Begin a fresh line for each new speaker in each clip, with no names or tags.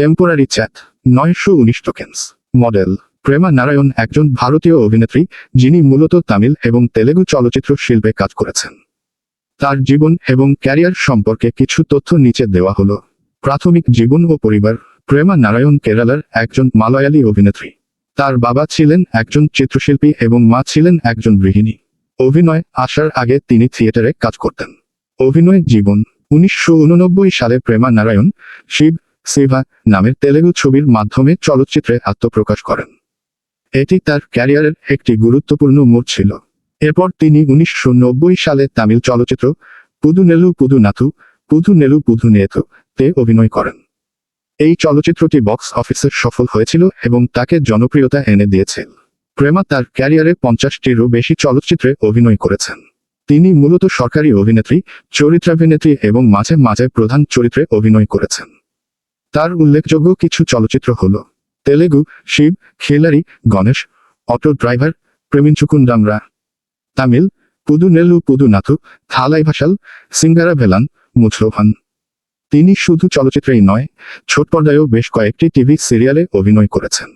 Temporary chat নয়শো উনিশ tokens model Prema Narayan একজন ভারতীয় অভিনেত্রী, যিনি মূলত তামিল এবং তেলেগু চলচ্চিত্র শিল্পে কাজ করেছেন। তার জীবন এবং ক্যারিয়ার সম্পর্কে কিছু তথ্য নিচে দেওয়া হলো। প্রাথমিক জীবন ও পরিবার প্রেমা নারায়ণ কেরালার একজন মালয়ালি অভিনেত্রী। তার বাবা ছিলেন একজন চিত্রশিল্পী এবং মা ছিলেন একজন গৃহিণী। অভিনয় আসার আগে তিনি থিয়েটারে কাজ করতেন। অভিনয় জীবন, উনিশশো উননব্বই সালে প্রেমা নারায়ণ শিব সিভা নামের তেলেগু ছবির মাধ্যমে চলচ্চিত্রে আত্মপ্রকাশ করেন। এটি তার ক্যারিয়ারের একটি গুরুত্বপূর্ণ মোড় ছিল। এরপর তিনি উনিশশো নব্বই সালে তামিল চলচ্চিত্র পুদুনেলু পুদুনাথু পুদুনেলু পুদুনেথু তে অভিনয় করেন। এই চলচ্চিত্রটি বক্স অফিসে সফল হয়েছিল এবং তাকে জনপ্রিয়তা এনে দিয়েছিল প্রেমা তার ক্যারিয়ারে পঞ্চাশটিরও বেশি চলচ্চিত্রে অভিনয় করেছেন। তিনি মূলত সরকারি অভিনেত্রী, চরিত্রাভিনেত্রী এবং মাঝে মাঝে প্রধান চরিত্রে অভিনয় করেছেন। তার উল্লেখযোগ্য কিছু চলচ্চিত্র হল তেলেগু, শিব খেলারি Ganesh, auto driver Preminchukundamra Tamil, Pudhu Nellu Pudhu Naathu, Thalaivasal Singaravelan Mudhalvan তিনি শুধু চলচ্চিত্রেই নয় ছোট পর্দায়ও বেশ কয়েকটি টিভি সিরিয়ালে অভিনয় করেছেন।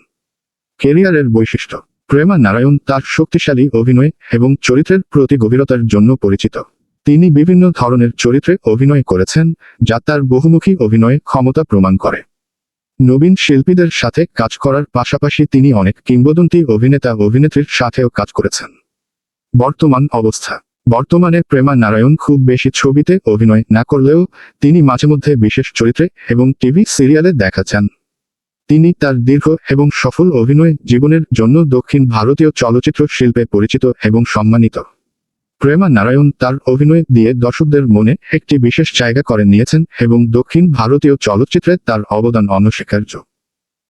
কেরিয়ারের বৈশিষ্ট্য, প্রেমা নারায়ণ তার শক্তিশালী অভিনয় এবং চরিত্রের প্রতি গভীরতার জন্য পরিচিত। তিনি বিভিন্ন ধরনের চরিত্রে অভিনয় করেছেন, যা তার বহুমুখী অভিনয়ে ক্ষমতা প্রমাণ করে। নবীন শিল্পীদের সাথে কাজ করার পাশাপাশি তিনি অনেক কিংবদন্তি অভিনেতা অভিনেত্রীর সাথেও কাজ করেছেন। বর্তমান অবস্থা। বর্তমানে প্রেমা নারায়ণ খুব বেশি ছবিতে অভিনয় না করলেও তিনি মাঝে মধ্যে বিশেষ চরিত্রে এবং টিভি সিরিয়ালে দেখা তিনি তার দীর্ঘ এবং সফল অভিনয় জীবনের জন্য দক্ষিণ ভারতীয় চলচ্চিত্র শিল্পে পরিচিত এবং সম্মানিত। প্রেমা নারায়ণ তার অভিনয় দিয়ে দর্শকদের মনে একটি বিশেষ জায়গা করে নিয়েছেন এবং দক্ষিণ ভারতীয় চলচ্চিত্রে তার অবদান অনস্বীকার্য।